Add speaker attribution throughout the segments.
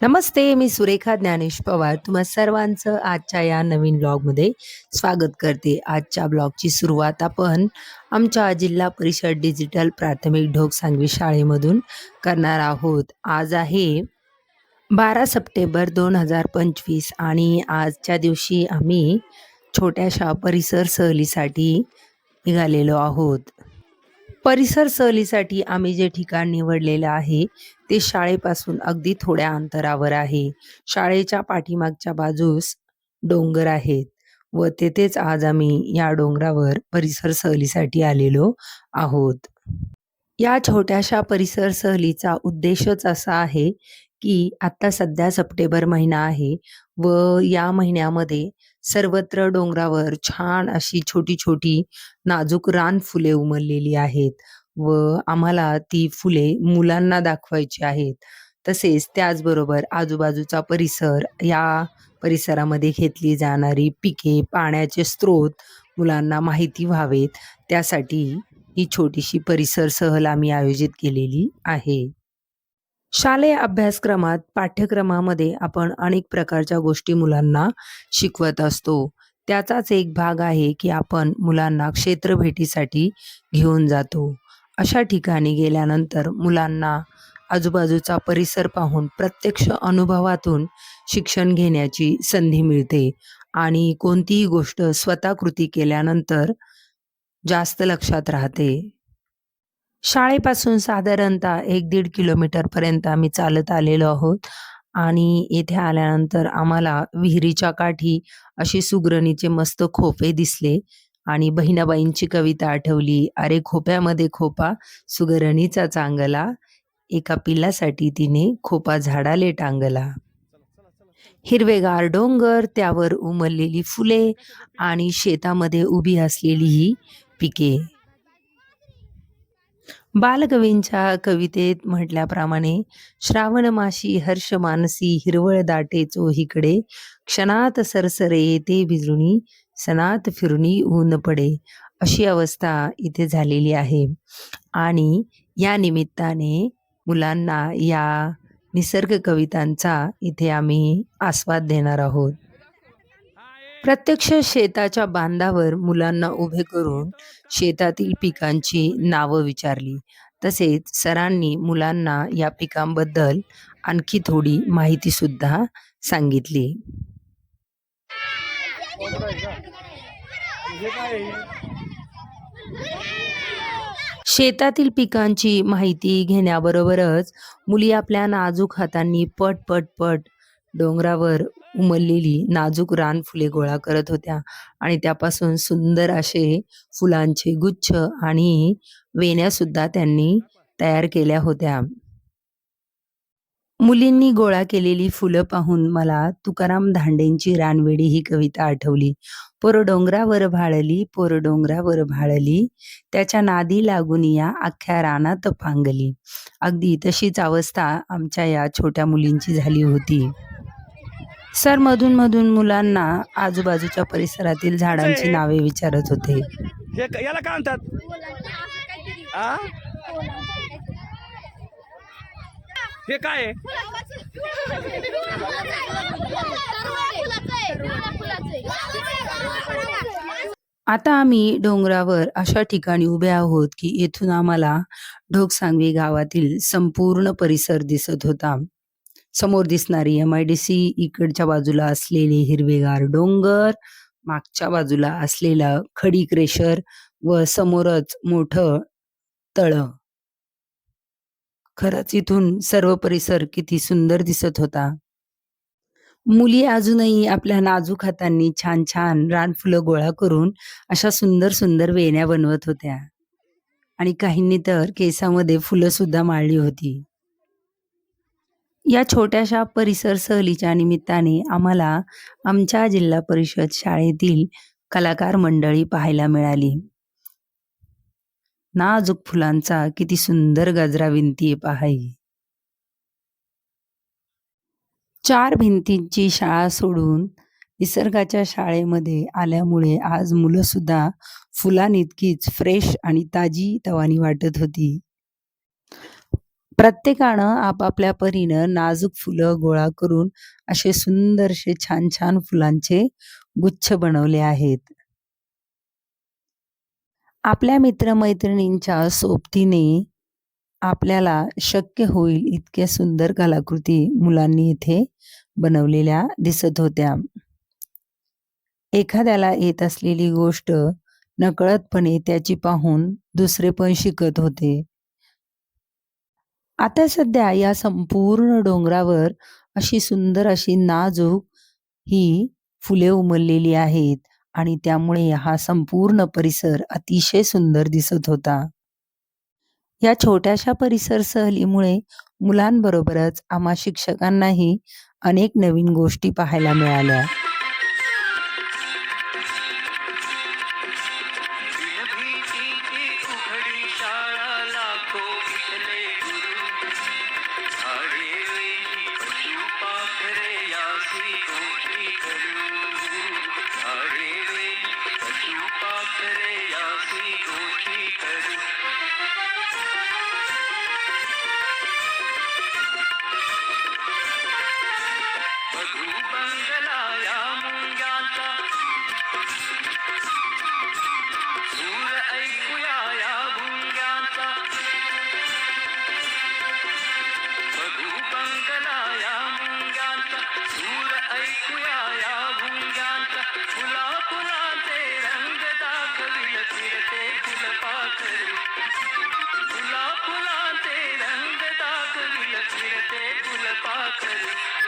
Speaker 1: नमस्ते मी सुरेखा ज्ञानेश पवार. तुम्हा सर्वांचं आजच्या या नवीन ब्लॉगमध्ये स्वागत करते. आजच्या ब्लॉगची सुरुवात आपण आमच्या जिल्हा परिषद डिजिटल प्राथमिक ढोक सांगवी शाळेमधून करणार आहोत. आज आहे बारा सप्टेंबर दोन हजार पंचवीस आणि आजच्या दिवशी आम्ही छोट्याशा परिसर सहलीसाठी निघालेलो आहोत. परिसर सहलीसाठी आम्ही जे ठिकाण निवडलेलं आहे ते शाळेपासून अगदी थोड्या अंतरावर आहे. शाळेच्या पाठीमागच्या बाजूस डोंगर आहेत व तेथेच आज आम्ही या डोंगरावर परिसर सहलीसाठी आलेलो आहोत. या छोट्याशा परिसर सहलीचा उद्देशच असा आहे की आत्ता सध्या सप्टेंबर महिना आहे व या महिन्यामध्ये सर्वत्र डोंगरावर छान अशी छोटी छोटी नाजूक रान फुले उमललेली आहेत व आम्हाला ती फुले मुलांना दाखवायची आहेत. तसेच त्याचबरोबर आजूबाजूचा परिसर या परिसरामध्ये घेतली जाणारी पिके पाण्याचे स्रोत मुलांना माहिती व्हावेत. त्यासाठी ही छोटीशी परिसर सहल आम्ही आयोजित केलेली आहे. शालेय अभ्यासक्रमात पाठ्यक्रमामध्ये आपण अनेक प्रकारच्या गोष्टी मुलांना शिकवत असतो. त्याचाच एक भाग आहे की आपण मुलांना क्षेत्रभेटीसाठी घेऊन जातो. अशा ठिकाणी गेल्यानंतर मुलांना आजूबाजूचा परिसर पाहून प्रत्यक्ष अनुभवातून शिक्षण घेण्याची संधी मिळते आणि कोणतीही गोष्ट स्वतः कृती केल्यानंतर जास्त लक्षात राहते. शाळेपासून साधारणतः एक दीड किलोमीटरपर्यंत आम्ही चालत आलेलो आहोत. आणि येथे आल्यानंतर आम्हाला विहिरीच्या काठी असे सुगरणीचे मस्त खोपे दिसले. आणि बहिणाबाईंची कविता आठवली अरे खोप्यामध्ये खोपा सुगरणीचा चांगला. एका पिल्लासाठी तिने खोपा झाडाले टांगला. हिरवेगार डोंगर त्यावर उमललेली फुले आणि शेतामध्ये उभी असलेली ही पिके. बालकवींच्या कवितेत म्हटल्याप्रमाणे श्रावण माशी हर्ष मानसी हिरवळ दाटे चोहीकडे क्षणात सरसरे येते भिजूनी सनात फिरुणी ऊन पडे. अशी अवस्था इथे झालेली आहे. आणि या निमित्ताने मुलांना या निसर्ग कवितांचा इथे आम्ही आस्वाद देणार आहोत. प्रत्यक्ष शेताच्या बांधावर मुलांना उभे करून शेतातील पिकांची नावं विचारली. तसेच सरांनी मुलांना या पिकांबद्दल आणखी थोडी माहिती सुद्धा सांगितली. शेतातील पिकांची माहिती घेण्याबरोबरच मुली आपल्या नाजूक हातांनी पट पट पट डोंगरावर उमललेली नाजूक रान फुले गोळा करत होत्या आणि त्यापासून सुंदर असे फुलांचे गुच्छ आणि वेण्या सुद्धा त्यांनी तयार केल्या होत्या. मुलींनी गोळा केलेली फुलं पाहून मला तुकाराम धांडेंची रानवेडी ही कविता आठवली. पोर डोंगरावर भाळली पोर डोंगरावर भाळली त्याच्या नादी लागून या अख्ख्या रानात पांगली. अगदी तशीच अवस्था आमच्या या छोट्या मुलींची झाली होती. सर मधून मधून मुलांना आजूबाजूच्या परिसरातील झाडांची नावे विचारत होते
Speaker 2: हे क- याला काय म्हणतात आ? हे काय आहे?
Speaker 1: आता आम्ही डोंगरावर अशा ठिकाणी उभे आहोत की येथून आम्हाला ढोकसांगवी गावातील संपूर्ण परिसर दिसत होता समोर दिसणारी एम आय डी सी इकडच्या बाजूला असलेले हिरवेगार डोंगर मागच्या बाजूला असलेला खडी क्रेशर व समोरच मोठं तळ. खरंच इथून सर्व परिसर किती सुंदर दिसत होता. मुली अजूनही आपल्या नाजूक हातांनी छान छान रानफुलं गोळा करून अशा सुंदर सुंदर वेण्या बनवत होत्या. आणि काहींनी तर केसामध्ये फुलं सुद्धा माळली होती. या छोट्याशा परिसर सहलीच्या निमित्ताने आम्हाला आमच्या जिल्हा परिषद शाळेतील कलाकार मंडळी पाहायला मिळाली. नाजूक फुलांचा किती सुंदर गजरा भिंती पाहाई. चार भिंतींची शाळा सोडून निसर्गाच्या शाळेमध्ये आल्यामुळे आज मुलं सुद्धा फुलांइतकीच फ्रेश आणि ताजी तवानी वाटत होती. प्रत्येकानं आपापल्या परीनं नाजूक फुलं गोळा करून असे सुंदरसे छान छान फुलांचे गुच्छ बनवले आहेत. आपल्या मित्रमैत्रिणींच्या सोबतीने आपल्याला शक्य होईल इतक्या सुंदर कलाकृती मुलांनी इथे बनवलेल्या दिसत होत्या. एखाद्याला येत असलेली गोष्ट नकळतपणे त्याची पाहून दुसरे पण शिकत होते. आता सध्या या संपूर्ण डोंगरावर अशी सुंदर अशी नाजूक ही फुले उमललेली आहेत आणि त्यामुळे हा संपूर्ण परिसर अतिशय सुंदर दिसत होता. या छोट्याशा परिसर सहलीमुळे मुलांबरोबरच आम्हा शिक्षकांनाही अनेक नवीन गोष्टी पाहायला मिळाल्या.
Speaker 3: करी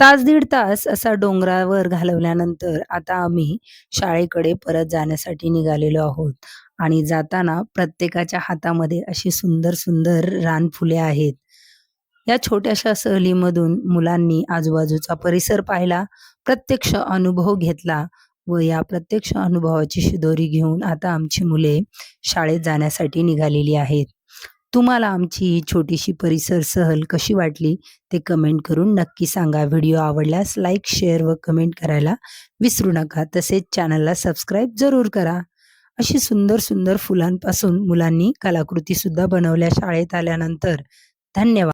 Speaker 1: तास दीड तास असा डोंगरावर घालवल्यानंतर आता आम्ही शाळेकडे परत जाण्यासाठी निघालेलो आहोत. आणि जाताना प्रत्येकाच्या हातामध्ये अशी सुंदर सुंदर रानफुले आहेत. या छोट्याशा सहलीमधून मुलांनी आजूबाजूचा परिसर पाहिला प्रत्यक्ष अनुभव घेतला व या प्रत्यक्ष अनुभवाची शिदोरी घेऊन आता आमची मुले शाळेत जाण्यासाठी निघालेली आहेत. तुम्हाला आमची ही छोटीशी परिसर सहल कशी वाटली ते कमेंट करून नक्की सांगा. व्हिडिओ आवडल्यास लाईक शेअर व कमेंट करायला विसरू नका. तसेच चॅनलला सबस्क्राईब जरूर करा. अशी सुंदर सुंदर फुलांपासून मुलांनी कलाकृती सुद्धा बनवल्या शाळेत आल्यानंतर. धन्यवाद.